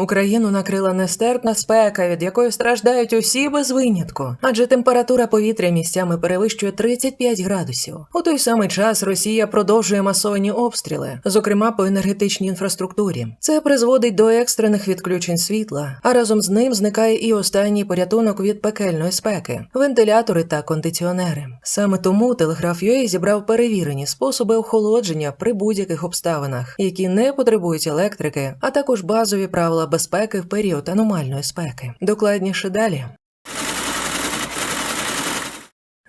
Україну накрила нестерпна спека, від якої страждають усі без винятку, адже температура повітря місцями перевищує 35 градусів. У той самий час Росія продовжує масовані обстріли, зокрема по енергетичній інфраструктурі. Це призводить до екстрених відключень світла, а разом з ним зникає і останній порятунок від пекельної спеки вентилятори та кондиціонери. Саме тому телеграф UA зібрав перевірені способи охолодження при будь-яких обставинах, які не потребують електрики, а також базові правила безпеки в період аномальної спеки. Докладніше далі.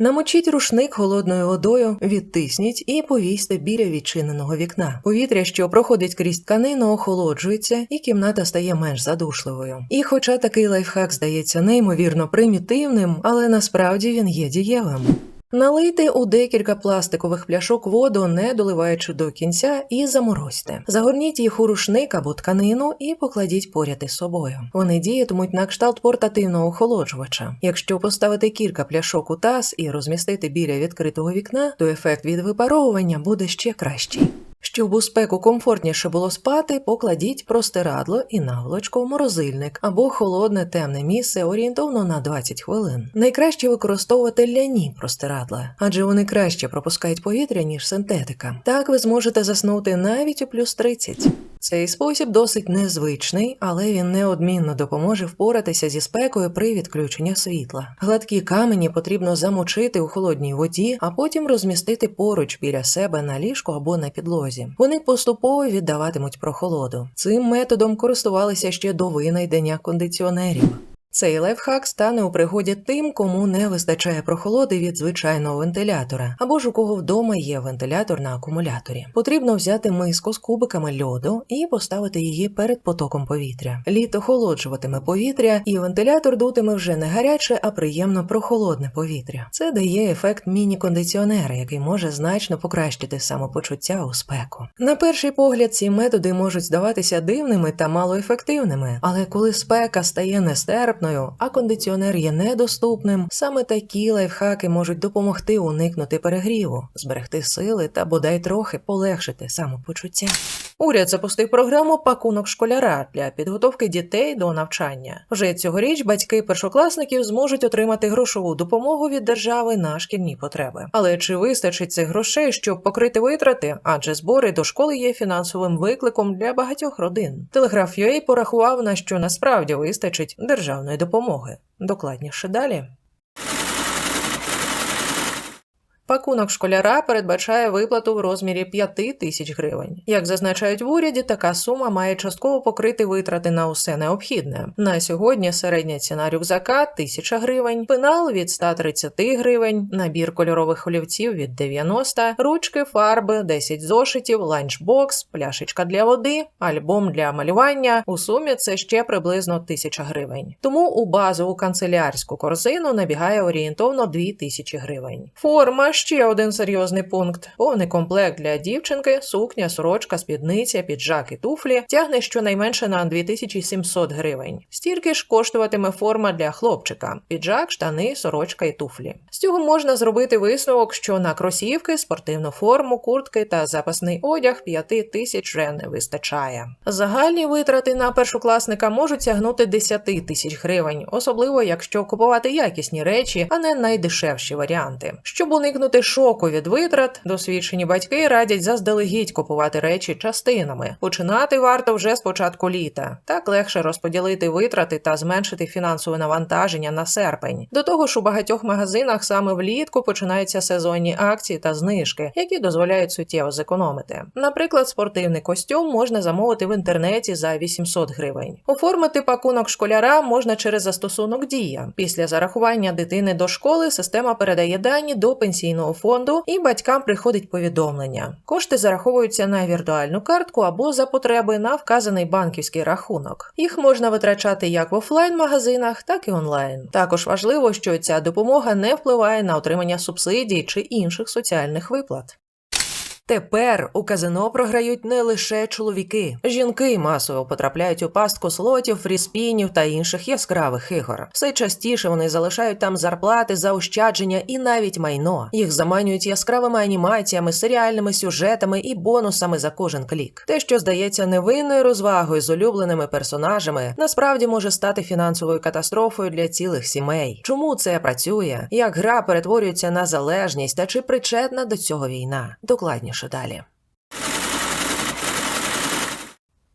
Намочіть рушник холодною водою, відтисніть і повісьте біля відчиненого вікна. Повітря, що проходить крізь тканину, охолоджується, і кімната стає менш задушливою. І хоча такий лайфхак здається неймовірно примітивним, але насправді він є дієвим. Налийте у декілька пластикових пляшок воду, не доливаючи до кінця, і заморозьте. Загорніть їх у рушник або тканину і покладіть поряд із собою. Вони діятимуть на кшталт портативного охолоджувача. Якщо поставити кілька пляшок у таз і розмістити біля відкритого вікна, то ефект від випаровування буде ще кращий. Щоб у спеку комфортніше було спати, покладіть простирадло і наволочку в морозильник або холодне темне місце орієнтовно на 20 хвилин. Найкраще використовувати ляні простирадла, адже вони краще пропускають повітря, ніж синтетика. Так ви зможете заснути навіть у плюс 30. Цей спосіб досить незвичний, але він неодмінно допоможе впоратися зі спекою при відключенні світла. Гладкі камені потрібно замочити у холодній воді, а потім розмістити поруч біля себе на ліжку або на підлозі. Вони поступово віддаватимуть прохолоду. Цим методом користувалися ще до винайдення кондиціонерів. Цей лайфхак стане у пригоді тим, кому не вистачає прохолоди від звичайного вентилятора, або ж у кого вдома є вентилятор на акумуляторі. Потрібно взяти миску з кубиками льоду і поставити її перед потоком повітря. Лід охолоджуватиме повітря, і вентилятор дутиме вже не гаряче, а приємно прохолодне повітря. Це дає ефект міні-кондиціонера, який може значно покращити самопочуття у спеку. На перший погляд, ці методи можуть здаватися дивними та малоефективними, але коли спека стає нестерпною, а кондиціонер є недоступним, саме такі лайфхаки можуть допомогти уникнути перегріву, зберегти сили та бодай трохи полегшити самопочуття. Уряд запустив програму пакунок школяра для підготовки дітей до навчання. Вже цьогоріч батьки першокласників зможуть отримати грошову допомогу від держави на шкільні потреби. Але чи вистачить цих грошей, щоб покрити витрати? Адже збори до школи є фінансовим викликом для багатьох родин. Телеграф UA порахував на що насправді вистачить державної допомоги. Докладніше далі. Пакунок школяра передбачає виплату в розмірі 5 тисяч гривень. Як зазначають в уряді, така сума має частково покрити витрати на усе необхідне. На сьогодні середня ціна рюкзака 1000 гривень, пенал від 130 гривень, набір кольорових олівців від 90, ручки, фарби, 10 зошитів, ланчбокс, пляшечка для води, альбом для малювання. У сумі це ще приблизно 1000 гривень. Тому у базову канцелярську корзину набігає орієнтовно 2000 гривень. Форма ще один серйозний пункт: повний комплект для дівчинки, сукня, сорочка, спідниця, піджак і туфлі тягне щонайменше на 2700 гривень. Стільки ж коштуватиме форма для хлопчика: піджак, штани, сорочка і туфлі. З цього можна зробити висновок, що на кросівки, спортивну форму, куртки та запасний одяг 5 тисяч вже не вистачає. Загальні витрати на першокласника можуть сягнути 10 тисяч гривень, особливо якщо купувати якісні речі, а не найдешевші варіанти. Щоб уникнути шоку від витрат, досвідчені батьки радять заздалегідь купувати речі частинами. Починати варто вже з початку літа. Так легше розподілити витрати та зменшити фінансове навантаження на серпень. До того ж, у багатьох магазинах саме влітку починаються сезонні акції та знижки, які дозволяють суттєво зекономити. Наприклад, спортивний костюм можна замовити в інтернеті за 800 гривень. Оформити пакунок школяра можна через застосунок Дія. Після зарахування дитини до школи система передає дані до пенсійного фонду і батькам приходить повідомлення. Кошти зараховуються на віртуальну картку або за потреби на вказаний банківський рахунок. Їх можна витрачати як в офлайн-магазинах, так і онлайн. Також важливо, що ця допомога не впливає на отримання субсидій чи інших соціальних виплат. Тепер у казино програють не лише чоловіки. Жінки масово потрапляють у пастку слотів, фріспінів та інших яскравих ігор. Все частіше вони залишають там зарплати, заощадження і навіть майно. Їх заманюють яскравими анімаціями, серіальними сюжетами і бонусами за кожен клік. Те, що здається невинною розвагою з улюбленими персонажами, насправді може стати фінансовою катастрофою для цілих сімей. Чому це працює? Як гра перетворюється на залежність та чи причетна до цього війна? Докладніше далі.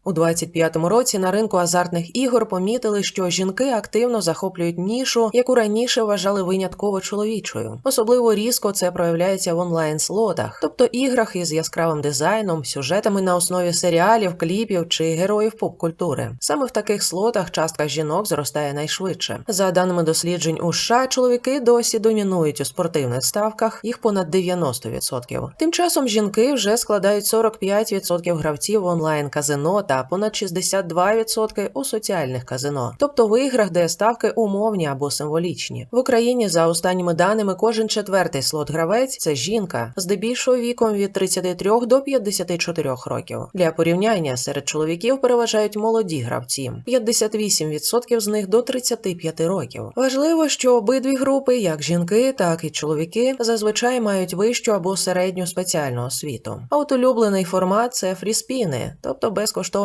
У 25-му році на ринку азартних ігор помітили, що жінки активно захоплюють нішу, яку раніше вважали винятково чоловічою. Особливо різко це проявляється в онлайн-слотах, тобто іграх із яскравим дизайном, сюжетами на основі серіалів, кліпів чи героїв поп-культури. Саме в таких слотах частка жінок зростає найшвидше. За даними досліджень у США, чоловіки досі домінують у спортивних ставках, їх понад 90%. Тим часом жінки вже складають 45% гравців в онлайн-казино та понад 62% у соціальних казино, тобто в іграх, де ставки умовні або символічні. В Україні за останніми даними кожен четвертий слот-гравець це жінка, здебільшого віком від 33 до 54 років. Для порівняння серед чоловіків переважають молоді гравці, 58% з них до 35 років. Важливо, що обидві групи, як жінки, так і чоловіки, зазвичай мають вищу або середню спеціальну освіту. А от улюблений формат це фріспіни, тобто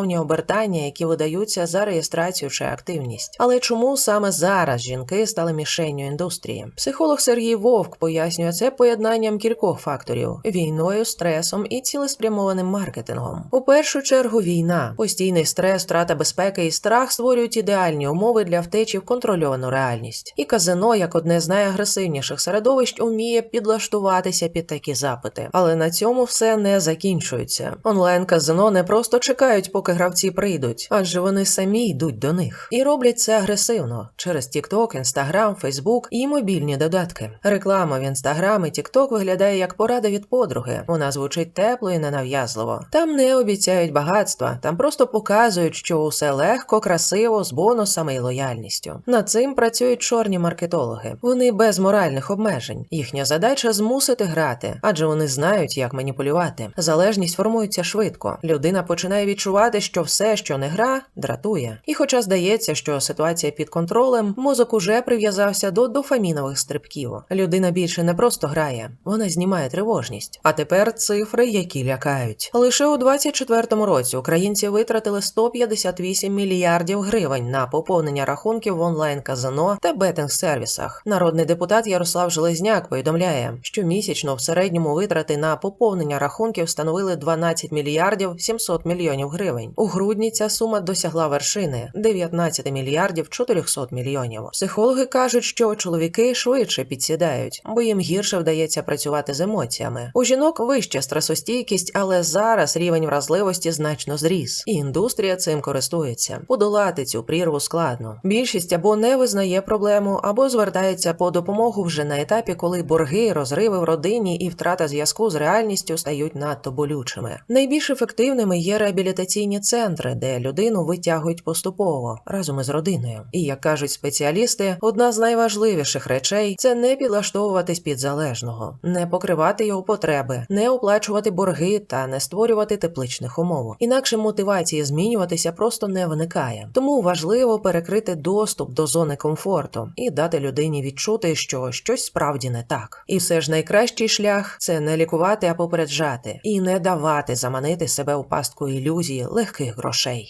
безкоштовні обертання, які видаються за реєстрацію чи активність. Але чому саме зараз жінки стали мішенню індустрії? Психолог Сергій Вовк пояснює це поєднанням кількох факторів: війною, стресом і цілеспрямованим маркетингом. У першу чергу війна, постійний стрес, втрата безпеки і страх створюють ідеальні умови для втечі в контрольовану реальність. І казино, як одне з найагресивніших середовищ, уміє підлаштуватися під такі запити. Але на цьому все не закінчується. Онлайн казино не просто чекають, поки гравці прийдуть, адже вони самі йдуть до них і роблять це агресивно через TikTok, Instagram, Facebook і мобільні додатки. Реклама в Instagram і TikTok виглядає як порада від подруги. Вона звучить тепло і ненав'язливо. Там не обіцяють багатства, там просто показують, що усе легко, красиво, з бонусами і лояльністю. Над цим працюють чорні маркетологи. Вони без моральних обмежень. Їхня задача змусити грати, адже вони знають, як маніпулювати. Залежність формується швидко. Людина починає відчувати, що все, що не гра, дратує. І хоча здається, що ситуація під контролем, мозок уже прив'язався до дофамінових стрибків. Людина більше не просто грає, вона знімає тривожність. А тепер цифри, які лякають. Лише у 24-му році українці витратили 158 мільярдів гривень на поповнення рахунків в онлайн-казино та бетинг-сервісах. Народний депутат Ярослав Железняк повідомляє, що місячно в середньому витрати на поповнення рахунків становили 12 мільярдів 700 мільйонів гривень. У грудні ця сума досягла вершини 19 мільярдів 400 мільйонів. Психологи кажуть, що чоловіки швидше підсідають, бо їм гірше вдається працювати з емоціями. У жінок вища стресостійкість, але зараз рівень вразливості значно зріс, і індустрія цим користується. Подолати цю прірву складно. Більшість або не визнає проблему, або звертається по допомогу вже на етапі, коли борги, розриви в родині і втрата зв'язку з реальністю стають надто болючими. Найбільш ефективними є реабілітаційні центри, де людину витягують поступово разом із родиною. І як кажуть спеціалісти, одна з найважливіших речей це не підлаштовуватись під залежного, не покривати його потреби, не оплачувати борги та не створювати тепличних умов. Інакше мотивації змінюватися просто не виникає. Тому важливо перекрити доступ до зони комфорту і дати людині відчути, що щось справді не так. І все ж найкращий шлях це не лікувати, а попереджати і не давати заманити себе у пастку ілюзії легких грошей.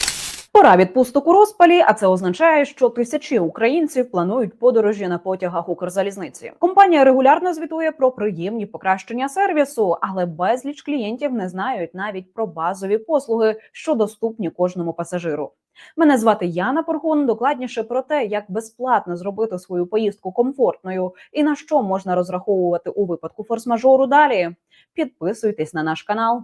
Пора відпусток у розпалі, а це означає, що тисячі українців планують подорожі на потягах Укрзалізниці. Компанія регулярно звітує про приємні покращення сервісу, але безліч клієнтів не знають навіть про базові послуги, що доступні кожному пасажиру. Мене звати Яна Поргун. Докладніше про те, як безплатно зробити свою поїздку комфортною і на що можна розраховувати у випадку форс-мажору. Далі підписуйтесь на наш канал.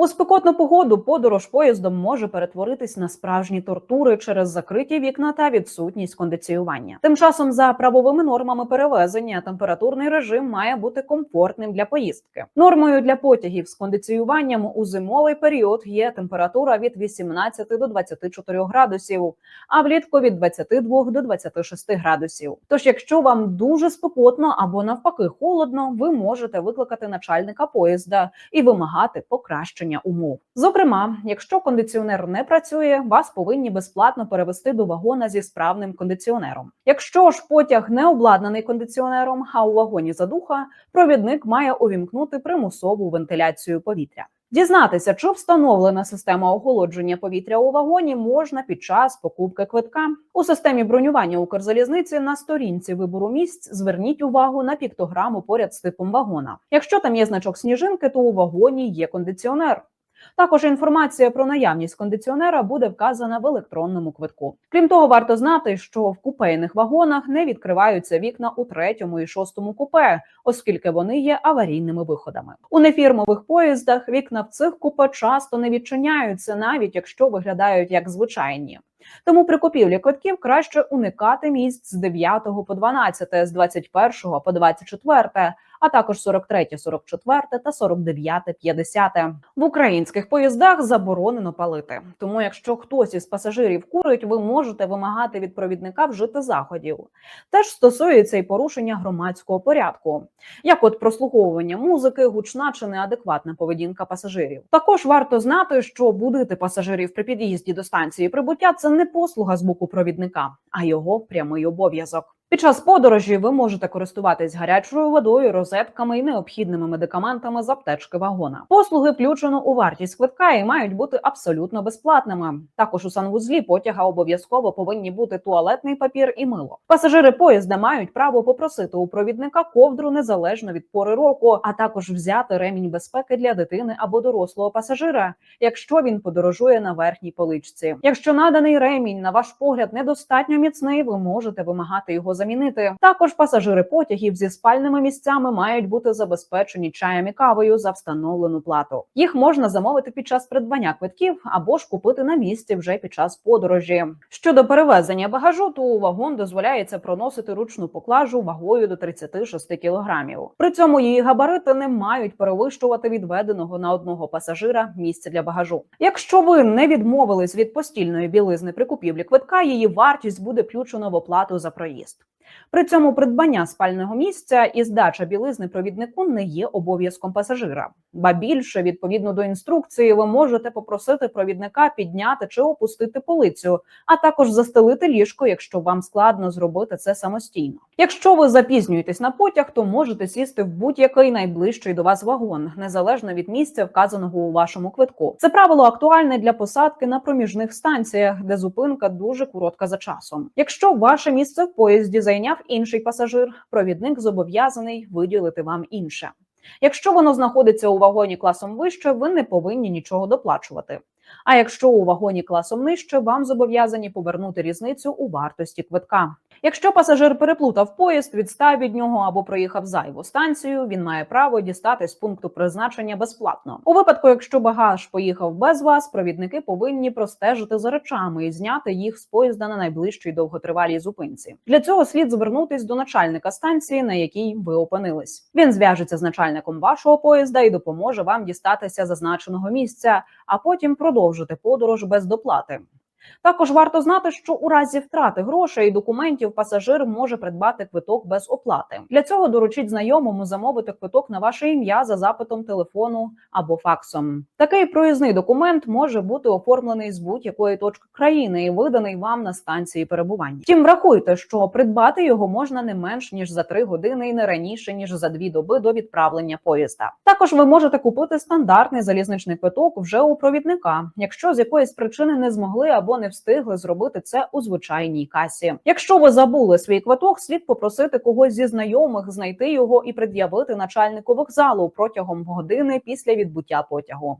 У спекотну погоду подорож поїздом може перетворитись на справжні тортури через закриті вікна та відсутність кондиціювання. Тим часом, за правовими нормами перевезення, температурний режим має бути комфортним для поїздки. Нормою для потягів з кондиціюванням у зимовий період є температура від 18 до 24 градусів, а влітку від 22 до 26 градусів. Тож, якщо вам дуже спекотно або навпаки холодно, ви можете викликати начальника поїзда і вимагати покращення умов. Зокрема, якщо кондиціонер не працює, вас повинні безплатно перевести до вагона зі справним кондиціонером. Якщо ж потяг не обладнаний кондиціонером, а у вагоні задуха, провідник має увімкнути примусову вентиляцію повітря. Дізнатися, чи встановлена система охолодження повітря у вагоні можна під час покупки квитка. У системі бронювання Укрзалізниці на сторінці вибору місць зверніть увагу на піктограму поряд з типом вагона. Якщо там є значок сніжинки, то у вагоні є кондиціонер. Також інформація про наявність кондиціонера буде вказана в електронному квитку. Крім того, варто знати, що в купейних вагонах не відкриваються вікна у третьому і шостому купе, оскільки вони є аварійними виходами. У нефірмових поїздах вікна в цих купе часто не відчиняються, навіть якщо виглядають як звичайні. Тому при купівлі квитків краще уникати місць з 9 по 12, з 21 по 24, а також 43, 44 та 49, 50. В українських поїздах заборонено палити. Тому, якщо хтось із пасажирів курить, ви можете вимагати від провідника вжити заходів. Теж стосується і порушення громадського порядку, як от прослуховування музики, гучна чи неадекватна поведінка пасажирів. Також варто знати, що будити пасажирів при під'їзді до станції прибуття це не послуга з боку провідника, а його прямий обов'язок. Під час подорожі ви можете користуватись гарячою водою, розетками і необхідними медикаментами з аптечки вагона. Послуги включено у вартість квитка і мають бути абсолютно безплатними. Також у санвузлі потяга обов'язково повинні бути туалетний папір і мило. Пасажири поїзда мають право попросити у провідника ковдру незалежно від пори року, а також взяти ремінь безпеки для дитини або дорослого пасажира, якщо він подорожує на верхній поличці. Якщо наданий ремінь, на ваш погляд, недостатньо міцний, ви можете вимагати його замінити. Також пасажири потягів зі спальними місцями мають бути забезпечені чаєм і кавою за встановлену плату. Їх можна замовити під час придбання квитків або ж купити на місці вже під час подорожі. Щодо перевезення багажу, то у вагон дозволяється проносити ручну поклажу вагою до 36 кілограмів. При цьому її габарити не мають перевищувати відведеного на одного пасажира місця для багажу. Якщо ви не відмовились від постільної білизни при купівлі квитка, її вартість буде включена в оплату за проїзд. При цьому придбання спального місця і здача білизни провіднику не є обов'язком пасажира. Ба більше, відповідно до інструкції, ви можете попросити провідника підняти чи опустити полицю, а також застелити ліжко, якщо вам складно зробити це самостійно. Якщо ви запізнюєтесь на потяг, то можете сісти в будь-який найближчий до вас вагон, незалежно від місця, вказаного у вашому квитку. Це правило актуальне для посадки на проміжних станціях, де зупинка дуже коротка за часом. Якщо ваше місце в поїзді зайняв інший пасажир, провідник зобов'язаний виділити вам інше. Якщо воно знаходиться у вагоні класом вище, ви не повинні нічого доплачувати. А якщо у вагоні класом нижче, вам зобов'язані повернути різницю у вартості квитка. Якщо пасажир переплутав поїзд, відстав від нього або проїхав зайву станцію, він має право дістати з пункту призначення безплатно. У випадку, якщо багаж поїхав без вас, провідники повинні простежити за речами і зняти їх з поїзда на найближчій довготривалій зупинці. Для цього слід звернутись до начальника станції, на якій ви опинились. Він зв'яжеться з начальником вашого поїзда і допоможе вам дістатися зазначеного місця, а потім продовжити подорож без доплати. Також варто знати, що у разі втрати грошей і документів пасажир може придбати квиток без оплати. Для цього доручіть знайомому замовити квиток на ваше ім'я за запитом телефону або факсом. Такий проїзний документ може бути оформлений з будь-якої точки країни і виданий вам на станції перебування. Втім, врахуйте, що придбати його можна не менш ніж за 3 години і не раніше ніж за 2 доби до відправлення поїзда. Також ви можете купити стандартний залізничний квиток вже у провідника, якщо з якоїсь причини не змогли або не встигли зробити це у звичайній касі. Якщо ви забули свій квиток, слід попросити когось зі знайомих знайти його і пред'явити начальнику вокзалу протягом години після відбуття потягу.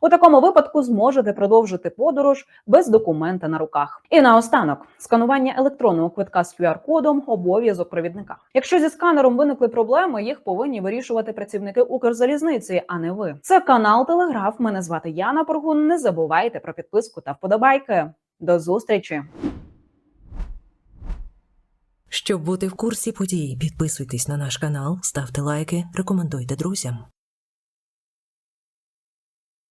У такому випадку зможете продовжити подорож без документа на руках. І наостанок сканування електронного квитка з QR-кодом обов'язок провідника. Якщо зі сканером виникли проблеми, їх повинні вирішувати працівники Укрзалізниці, а не ви. Це канал Телеграф. Мене звати Яна Поргун. Не забувайте про підписку та вподобайки. До зустрічі! Щоб бути в курсі подій, підписуйтесь на наш канал, ставте лайки, рекомендуйте друзям.